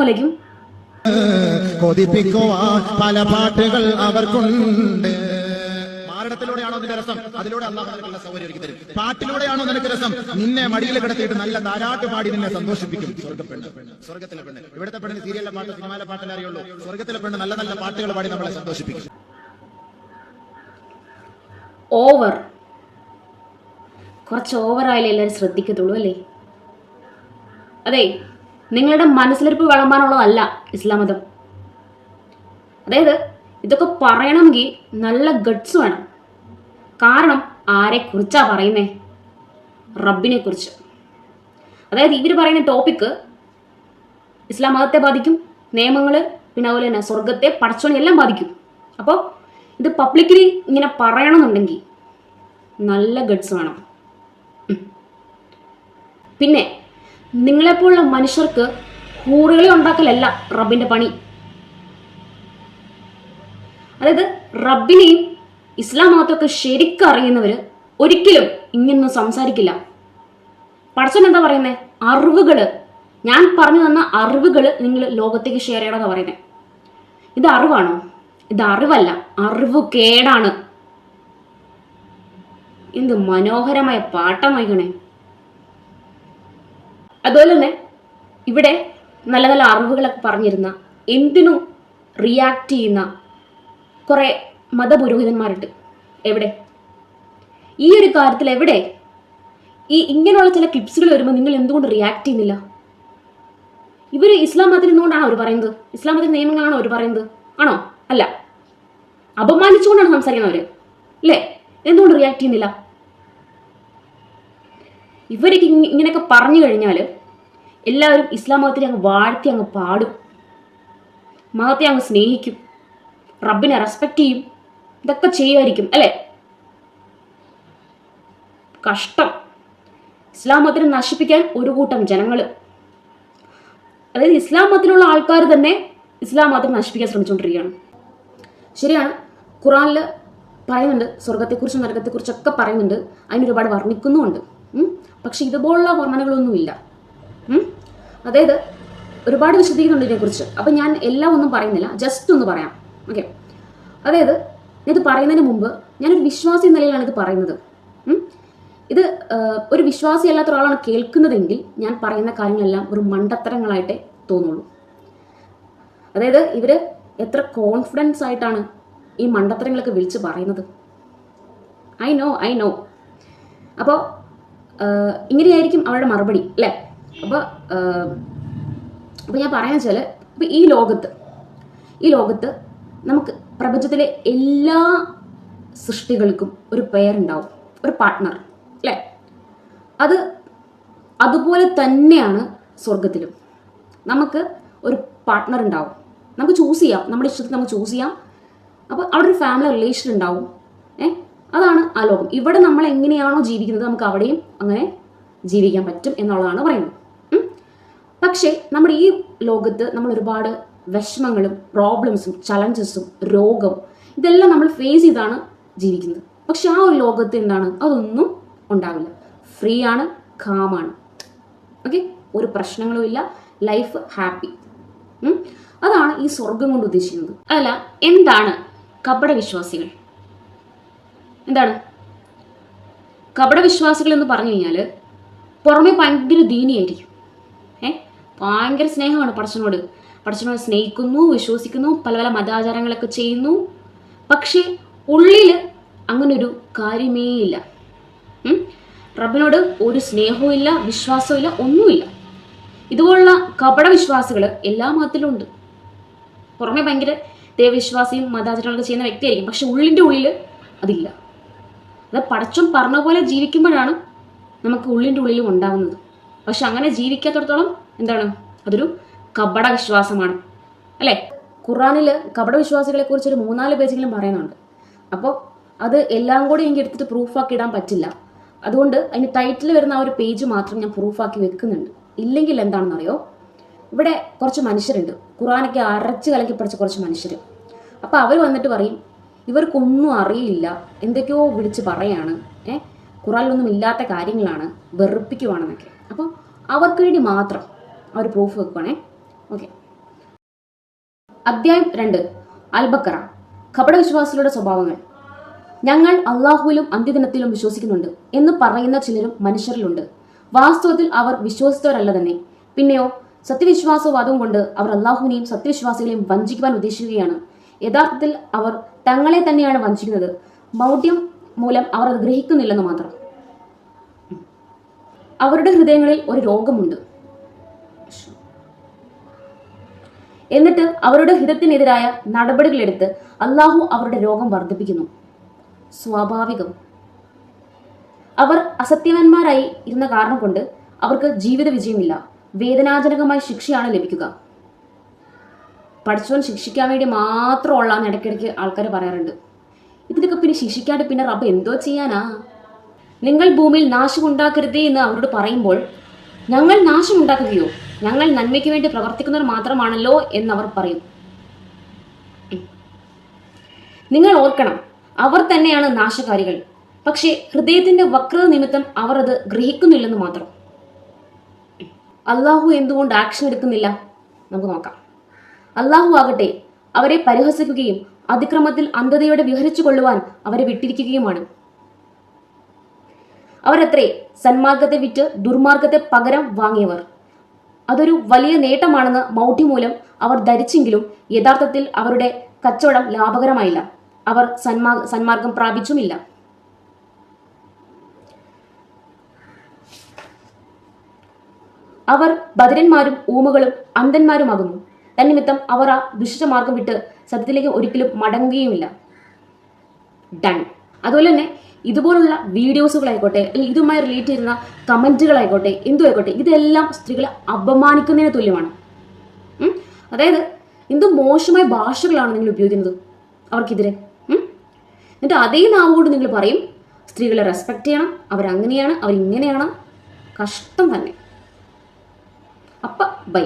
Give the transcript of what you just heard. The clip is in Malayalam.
വലൈക്കും കൊതിപ്പിക്കുവാൻ പല പാട്ടുകൾ അവർക്കുണ്ട്. മാരടത്തിലൂടെയാണോ നിന്റെ രസം? അതിലൂടെ അള്ളാഹു നിനക്കുള്ള സൗകര്യം ഒരുക്കി തരും. പാട്ടിലൂടെയാണോ നിനക്ക് രസം? നിന്നെ മടിയിൽ കിടത്തിയിട്ട് നല്ല താരാട്ട് പാടി നിന്നെ സന്തോഷിപ്പിക്കും. സ്വർഗപ്പെണ്ണ് സ്വർഗത്തിലെ പെണ്ണ് ഇവിടുത്തെ പെണ്ണിന് സീരിയലിലെ പാട്ട് സിനിമയിലെ പാട്ടല്ലേ അറിയുള്ളൂ. സ്വർഗത്തിലെ പെണ്ണ് നല്ല നല്ല പാട്ടുകൾ പാടി നമ്മളെ സന്തോഷിപ്പിക്കും. ഓവർ കുറച്ച് ഓവറായാലേ എല്ലാവരും ശ്രദ്ധിക്കത്തുള്ളൂ അല്ലേ? അതെ നിങ്ങളുടെ മനസ്സിലിരിപ്പ് വിളമ്പാനുള്ളതല്ല ഇസ്ലാം മതം. അതായത് ഇതൊക്കെ പറയണമെങ്കിൽ നല്ല ഗഡ്സ് വേണം. കാരണം ആരെ കുറിച്ചാ പറയുന്നേ? റബ്ബിനെ കുറിച്ച്. അതായത് ഇവർ പറയുന്ന ടോപ്പിക്ക് ഇസ്ലാം മതത്തെ ബാധിക്കും നിയമങ്ങൾ പിന്നെ അതുപോലെ തന്നെ സ്വർഗത്തെ പടച്ചോണി എല്ലാം ബാധിക്കും. അപ്പോൾ ഇത് പബ്ലിക്കലി ഇങ്ങനെ പറയണമെന്നുണ്ടെങ്കിൽ നല്ല ഗഡ്സ് വേണം. പിന്നെ നിങ്ങളെപ്പോലുള്ള മനുഷ്യർക്ക് ഹൂറുകളെ ഉണ്ടാക്കലല്ല റബ്ബിന്റെ പണി. അതായത് റബ്ബിനെയും ഇസ്ലാം മതത്തൊക്കെ ശരിക്കും അറിയുന്നവർ ഒരിക്കലും ഇങ്ങനൊന്നും സംസാരിക്കില്ല. പടച്ചൻ എന്താ പറയുന്നത് അറിവുകൾ ഞാൻ പറഞ്ഞു തന്ന അറിവുകൾ നിങ്ങൾ ലോകത്തേക്ക് ഷെയർ ചെയ്യണം ചെയ്യണമെന്നാണ് പറയുന്നത് ഇത് അറിവാണോ. ഇത് അറിവല്ല. അറിവ് കേടാണ്. എന്ത് മനോഹരമായ പാട്ടമായിക്കണേ അതുപോലെ തന്നെ ഇവിടെ നല്ല നല്ല അറിവുകളൊക്കെ പറഞ്ഞിരുന്ന എന്തിനും റിയാക്ട് ചെയ്യുന്ന കുറേ മതപുരോഹിതന്മാരുണ്ട്. എവിടെ? ഈ ഒരു കാര്യത്തിൽ എവിടെ? ഈ ഇങ്ങനെയുള്ള ചില ക്ലിപ്സുകൾ വരുമ്പോൾ നിങ്ങൾ എന്തുകൊണ്ട് റിയാക്ട് ചെയ്യുന്നില്ല? ഇവർ ഇസ്ലാം മതത്തിൽ നിന്നുകൊണ്ടാണോ അവർ പറയുന്നത്. ഇസ്ലാം മതത്തിൽ നിയമങ്ങളാണോ അവർ പറയുന്നത്. ആണോ? അല്ല. അപമാനിച്ചുകൊണ്ടാണ് സംസാരിക്കുന്നത് അവർ അല്ലേ? എന്തുകൊണ്ട് റിയാക്ട് ചെയ്യുന്നില്ല? ഇവരൊക്കെ ഇങ്ങ- ഇങ്ങനെയൊക്കെ പറഞ്ഞു കഴിഞ്ഞാൽ എല്ലാവരും ഇസ്ലാം മതത്തിനെ അങ്ങ് വാഴ്ത്തി അങ്ങ് പാടും. മതത്തെ അങ്ങ് സ്നേഹിക്കും. റബ്ബിനെ റെസ്പെക്ട് ചെയ്യും. ഇതൊക്കെ ചെയ്യുമായിരിക്കും അല്ലേ? കഷ്ടം. ഇസ്ലാം മതത്തിനെ നശിപ്പിക്കാൻ ഒരു കൂട്ടം ജനങ്ങൾ അതായത് ഇസ്ലാം മതത്തിലുള്ള ആൾക്കാർ തന്നെ ഇസ്ലാം മതത്തെ നശിപ്പിക്കാൻ ശ്രമിച്ചുകൊണ്ടിരിക്കുകയാണ്. ശരിയാണ്. ഖുറാനിൽ പറയുന്നുണ്ട് സ്വർഗത്തെക്കുറിച്ചും നരകത്തെക്കുറിച്ചൊക്കെ പറയുന്നുണ്ട്. അതിനൊരുപാട് വർണിക്കുന്നുമുണ്ട്. പക്ഷെ ഇതുപോലുള്ള വർണനകളൊന്നുമില്ല. അതായത് ഒരുപാട് വിശദീകരിക്കുന്നുണ്ട് ഇതിനെക്കുറിച്ച്. അപ്പം ഞാൻ എല്ലാം ഒന്നും പറയുന്നില്ല. ജസ്റ്റ് ഒന്ന് പറയാം. ഓക്കെ അതായത് ഇത് പറയുന്നതിന് മുമ്പ് ഞാനൊരു വിശ്വാസി നിലയിലാണ് ഇത് പറയുന്നത്. ഇത് ഒരു വിശ്വാസി അല്ലാത്ത ഒരാളാണ് കേൾക്കുന്നതെങ്കിൽ ഞാൻ പറയുന്ന കാര്യങ്ങളെല്ലാം ഒരു മണ്ടത്തരങ്ങളായിട്ടേ തോന്നുള്ളൂ. അതായത് ഇവർ എത്ര കോൺഫിഡൻസ് ആയിട്ടാണ് ഈ മണ്ടത്തരങ്ങളൊക്കെ വിളിച്ച് പറയുന്നത്. ഐ നോ ഐ നോ അപ്പോൾ ഇങ്ങനെയായിരിക്കും അവരുടെ മറുപടി അല്ലേ? അപ്പോൾ അപ്പോൾ ഞാൻ പറയാന്ന് വെച്ചാൽ ഇപ്പൊ ഈ ലോകത്ത് ഈ ലോകത്ത് നമുക്ക് പ്രപഞ്ചത്തിലെ എല്ലാ സൃഷ്ടികൾക്കും ഒരു പേരുണ്ടാവും ഒരു പാർട്ട്ണർ അല്ലേ? അത് അതുപോലെ തന്നെയാണ് സ്വർഗത്തിലും നമുക്ക് ഒരു പാർട്ട്ണർ ഉണ്ടാവും. നമുക്ക് ചൂസ് ചെയ്യാം. നമ്മുടെ ഇഷ്ടത്തിൽ നമുക്ക് ചൂസ് ചെയ്യാം. അപ്പോൾ അവിടെ ഒരു ഫാമിലി റിലേഷൻ ഉണ്ടാവും. ഏ അതാണ് ആ ലോകം. ഇവിടെ നമ്മൾ എങ്ങനെയാണോ ജീവിക്കുന്നത് നമുക്ക് അവിടെയും അങ്ങനെ ജീവിക്കാൻ പറ്റും എന്നുള്ളതാണ് പറയുന്നത്. പക്ഷേ നമ്മുടെ ഈ ലോകത്ത് നമ്മൾ ഒരുപാട് വിഷമങ്ങളും പ്രോബ്ലംസും ചലഞ്ചസും രോഗം ഇതെല്ലാം നമ്മൾ ഫേസ് ചെയ്താണ് ജീവിക്കുന്നത്. പക്ഷെ ആ ഒരു ലോകത്ത് എന്താണ്? അതൊന്നും ഉണ്ടാവില്ല. ഫ്രീ ആണ് കാമാണ് ഓക്കെ ഒരു പ്രശ്നങ്ങളുമില്ല ലൈഫ് ഹാപ്പി അതാണ് ഈ സ്വർഗം കൊണ്ട് ഉദ്ദേശിക്കുന്നത്. അല്ല എന്താണ് കപട വിശ്വാസികൾ എന്താണ്? കപട വിശ്വാസികൾ എന്ന് പറഞ്ഞു കഴിഞ്ഞാൽ പുറമെ ഭയങ്കര ദീനിയായിരിക്കും. ഭയങ്കര സ്നേഹമാണ് പടച്ചനോട് പടച്ചനോട് സ്നേഹിക്കുന്നു വിശ്വസിക്കുന്നു പല പല മതാചാരങ്ങളൊക്കെ ചെയ്യുന്നു. പക്ഷേ ഉള്ളിൽ അങ്ങനൊരു കാര്യമേ ഇല്ല? റബ്ബിനോട് ഒരു സ്നേഹവും ഇല്ല വിശ്വാസവും ഇല്ല ഒന്നുമില്ല ഇതുപോലുള്ള കപട വിശ്വാസികൾ എല്ലാ മതത്തിലും ഉണ്ട്. പുറമെ ഭയങ്കര ദൈവവിശ്വാസിയും മതാചാരങ്ങളൊക്കെ ചെയ്യുന്ന വ്യക്തിയായിരിക്കും. പക്ഷെ ഉള്ളിന്റെ ഉള്ളിൽ അതില്ല. അത് പടച്ചും പറഞ്ഞ പോലെ ജീവിക്കുമ്പോഴാണ് നമുക്ക് ഉള്ളിന്റെ ഉള്ളിലും ഉണ്ടാകുന്നത് പക്ഷെ അങ്ങനെ ജീവിക്കാത്തടത്തോളം എന്താണ്? അതൊരു കപട വിശ്വാസമാണ് അല്ലേ? ഖുറാനിൽ കപട വിശ്വാസികളെ കുറിച്ച് ഒരു മൂന്നാൽ പേജെങ്കിലും പറയുന്നുണ്ട്. അപ്പോൾ അത് എല്ലാം കൂടി എനിക്ക് എടുത്തിട്ട് പ്രൂഫാക്കി ഇടാൻ പറ്റില്ല. അതുകൊണ്ട് അതിന് ടൈറ്റിൽ വരുന്ന ആ ഒരു പേജ് മാത്രം ഞാൻ പ്രൂഫാക്കി വെക്കുന്നുണ്ട്. ഇല്ലെങ്കിൽ എന്താണെന്നറിയോ? ഇവിടെ കുറച്ച് മനുഷ്യരുണ്ട്. ഖുറാനൊക്കെ അരച്ച് കലക്കി പഠിച്ച കുറച്ച് മനുഷ്യർ അപ്പോൾ അവർ വന്നിട്ട് പറയും ഇവർക്കൊന്നും അറിയില്ല. എന്തൊക്കെയോ വിളിച്ച് പറയാണ്. ഏഹ് ഖുറാനിലൊന്നും ഇല്ലാത്ത കാര്യങ്ങളാണ്. വെറുപ്പിക്കുവാണെന്നൊക്കെ. അപ്പോൾ അവർക്ക് വേണ്ടി മാത്രം അവർ പ്രൂഫ് വെക്കുവാണേ. ഓക്കെ അധ്യായം രണ്ട്. അൽബക്കറ. കപടവിശ്വാസികളുടെ സ്വഭാവങ്ങൾ. ഞങ്ങൾ അള്ളാഹുവിലും അന്ത്യദിനത്തിലും വിശ്വസിക്കുന്നുണ്ട് എന്ന് പറയുന്ന ചിലരും മനുഷ്യരിലുണ്ട്. വാസ്തവത്തിൽ അവർ വിശ്വസിച്ചവരല്ല തന്നെ പിന്നെയോ സത്യവിശ്വാസവാദം കൊണ്ട് അവർ അള്ളാഹുവിനെയും സത്യവിശ്വാസികളെയും വഞ്ചിക്കുവാൻ ഉദ്ദേശിക്കുകയാണ്. യഥാർത്ഥത്തിൽ അവർ തങ്ങളെ തന്നെയാണ് വഞ്ചിക്കുന്നത്. മൗഢ്യം മൂലം അവർ അത് ഗ്രഹിക്കുന്നില്ലെന്ന് മാത്രം. അവരുടെ ഹൃദയങ്ങളിൽ ഒരു രോഗമുണ്ട്. എന്നിട്ട് അവരുടെ ഹിതത്തിനെതിരായ നടപടികളെടുത്ത് അള്ളാഹു അവരുടെ രോഗം വർദ്ധിപ്പിക്കുന്നു. സ്വാഭാവികം. അവർ അസത്യവാന്മാരായി ഇരുന്ന കാരണം കൊണ്ട് അവർക്ക് ജീവിത വിജയമില്ല. വേദനാജനകമായ ശിക്ഷയാണ് ലഭിക്കുക. പഠിച്ചവൻ ശിക്ഷിക്കാൻ വേണ്ടി മാത്രമുള്ള ഇടയ്ക്കിടയ്ക്ക് ആൾക്കാർ പറയാറുണ്ട്. ഇതിനൊക്കെ പിന്നെ ശിക്ഷിക്കാണ്ട് പിന്നെ റബ്ബ് എന്തോ ചെയ്യാനാ? നിങ്ങൾ ഭൂമിയിൽ നാശമുണ്ടാക്കരുതേ എന്ന് അവരോട് പറയുമ്പോൾ ഞങ്ങൾ നാശമുണ്ടാക്കുകയോ ഞങ്ങൾ നന്മയ്ക്ക് വേണ്ടി പ്രവർത്തിക്കുന്നവർ മാത്രമാണല്ലോ എന്നവർ പറയും. നിങ്ങൾ ഓർക്കണം അവർ തന്നെയാണ് നാശകാരികൾ. പക്ഷേ ഹൃദയത്തിന്റെ വക്രത നിമിത്തം അവർ അത് ഗ്രഹിക്കുന്നില്ലെന്ന് മാത്രം. അള്ളാഹു എന്തുകൊണ്ട് ആക്ഷൻ എടുക്കുന്നില്ല? നമുക്ക് നോക്കാം. അള്ളാഹു ആകട്ടെ അവരെ പരിഹസിക്കുകയും അതിക്രമത്തിൽ അന്ധതയോടെ വിഹരിച്ചു കൊള്ളുവാൻ അവരെ വിട്ടിരിക്കുകയുമാണ്. അവരത്രേ സന്മാർഗത്തെ വിറ്റ് ദുർമാർഗത്തെ പകരം വാങ്ങിയവർ. അതൊരു വലിയ നേട്ടമാണെന്ന് മൗഢ്യമൂലം അവർ ധരിച്ചെങ്കിലും യഥാർത്ഥത്തിൽ അവരുടെ കച്ചവടം ലാഭകരമായില്ല. അവർ സന്മാ സന്മാർഗം പ്രാപിച്ചുമില്ല. അവർ ഭദ്രന്മാരും ഊമകളും അന്ധന്മാരുമാകുന്നു. തന്നിമിത്തം അവർ ആ ദുഷിച്ച മാർഗം വിട്ട് സത്യത്തിലേക്ക് ഒരിക്കലും മടങ്ങുകയുമില്ല. ഡൺ. അതുപോലെ തന്നെ ഇതുപോലുള്ള വീഡിയോസുകളായിക്കോട്ടെ അല്ലെങ്കിൽ ഇതുമായി റിലേറ്റ് ചെയ്യുന്ന കമന്റുകളായിക്കോട്ടെ എന്തു ആയിക്കോട്ടെ ഇതെല്ലാം സ്ത്രീകളെ അപമാനിക്കുന്നതിന് തുല്യമാണ്. അതായത് എന്ത് മോശമായ ഭാഷകളാണ് നിങ്ങൾ ഉപയോഗിക്കുന്നത് അവർക്കെതിരെ? എന്നിട്ട് അതേ നാവുകൊണ്ട് നിങ്ങൾ പറയും സ്ത്രീകളെ റെസ്പെക്ട് ചെയ്യണം അവരങ്ങനെയാണ് അവരിങ്ങനെയാണ് കഷ്ടം തന്നെ. അപ്പം ബൈ